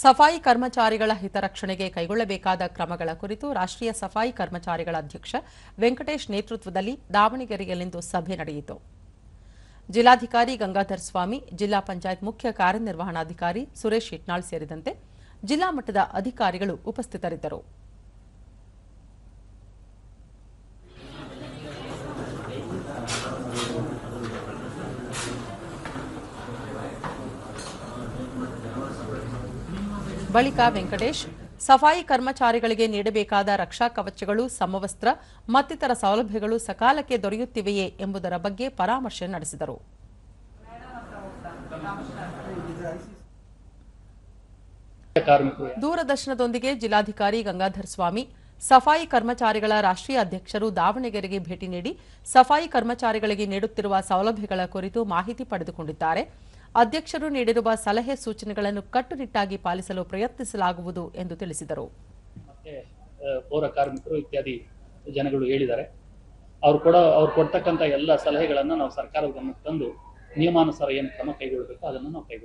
ಸಫಾಯಿ ಕರ್ಮಚಾರಿಗಳ ಹಿತರಕ್ಷಣೆಗೆ ಕೈಗೊಳ್ಳಬೇಕಾದ ಕ್ರಮಗಳ ಕುರಿತು ರಾಷ್ಟ್ರೀಯ ಸಫಾಯಿ ಕರ್ಮಚಾರಿಗಳ ಅಧ್ಯಕ್ಷ ವೆಂಕಟೇಶ್ ನೇತೃತ್ವದಲ್ಲಿ ದಾವಣಗೆರೆಯಲ್ಲಿಂದು ಸಭೆ ನಡೆಯಿತು. ಜಿಲ್ಲಾಧಿಕಾರಿ ಗಂಗಾಧರ್ ಸ್ವಾಮಿ, ಜಿಲ್ಲಾ ಪಂಚಾಯತ್ ಮುಖ್ಯ ಕಾರ್ಯನಿರ್ವಹಣಾಧಿಕಾರಿ ಸುರೇಶ್ ಇಟ್ನಾಳ್ ಸೇರಿದಂತೆ ಜಿಲ್ಲಾ ಮಟ್ಟದ ಅಧಿಕಾರಿಗಳು ಉಪಸ್ಥಿತರಿದ್ದರು. ಬಳಿಕ ವೆಂಕಟೇಶ್, ಸಫಾಯಿ ಕರ್ಮಚಾರಿಗಳಿಗೆ ನೀಡಬೇಕಾದ ರಕ್ಷಾ ಕವಚಗಳು, ಸಮವಸ್ತ್ರ, ಮತ್ತಿತರ ಸೌಲಭ್ಯಗಳು ಸಕಾಲಕ್ಕೆ ದೊರೆಯುತ್ತಿವೆಯೇ ಎಂಬುದರ ಬಗ್ಗೆ ಪರಾಮರ್ಶೆ ನಡೆಸಿದರು. ದೂರದರ್ಶನದೊಂದಿಗೆ ಜಿಲ್ಲಾಧಿಕಾರಿ ಗಂಗಾಧರ್ ಸ್ವಾಮಿ, ಸಫಾಯಿ ಕರ್ಮಚಾರಿಗಳ ರಾಷ್ಟ್ರೀಯ ಅಧ್ಯಕ್ಷರು ದಾವಣಗೆರೆಗೆ ಭೇಟಿ ನೀಡಿ, ಸಫಾಯಿ ಕರ್ಮಚಾರಿಗಳಿಗೆ ನೀಡುತ್ತಿರುವ ಸೌಲಭ್ಯಗಳ ಕುರಿತು ಮಾಹಿತಿ ಪಡೆದುಕೊಂಡಿದ್ದಾರೆ. ಅಧ್ಯಕ್ಷರು ನೀಡಿರುವ ಸಲಹೆ ಸೂಚನೆಗಳನ್ನು ಕಟ್ಟುನಿಟ್ಟಾಗಿ ಪಾಲಿಸಲು ಪ್ರಯತ್ನಿಸಲಾಗುವುದು ಎಂದು ತಿಳಿಸಿದರು. ಪೌರ ಕಾರ್ಮಿಕರು ಇತ್ಯಾದಿ ಜನಗಳು ಹೇಳಿದ್ದಾರೆ. ಅವ್ರು ಕೊಡೋ, ಅವ್ರು ಕೊಡ್ತಕ್ಕಂಥ ಎಲ್ಲ ಸಲಹೆಗಳನ್ನು ನಾವು ಸರ್ಕಾರದ ಗಮನಕ್ಕೆ ತಂದು ನಿಯಮಾನುಸಾರ ಏನು ಕ್ರಮ ಕೈಗೊಳ್ಳಬೇಕು ಅದನ್ನು ನಾವು ಕೈಗೊಳ್ತೀವಿ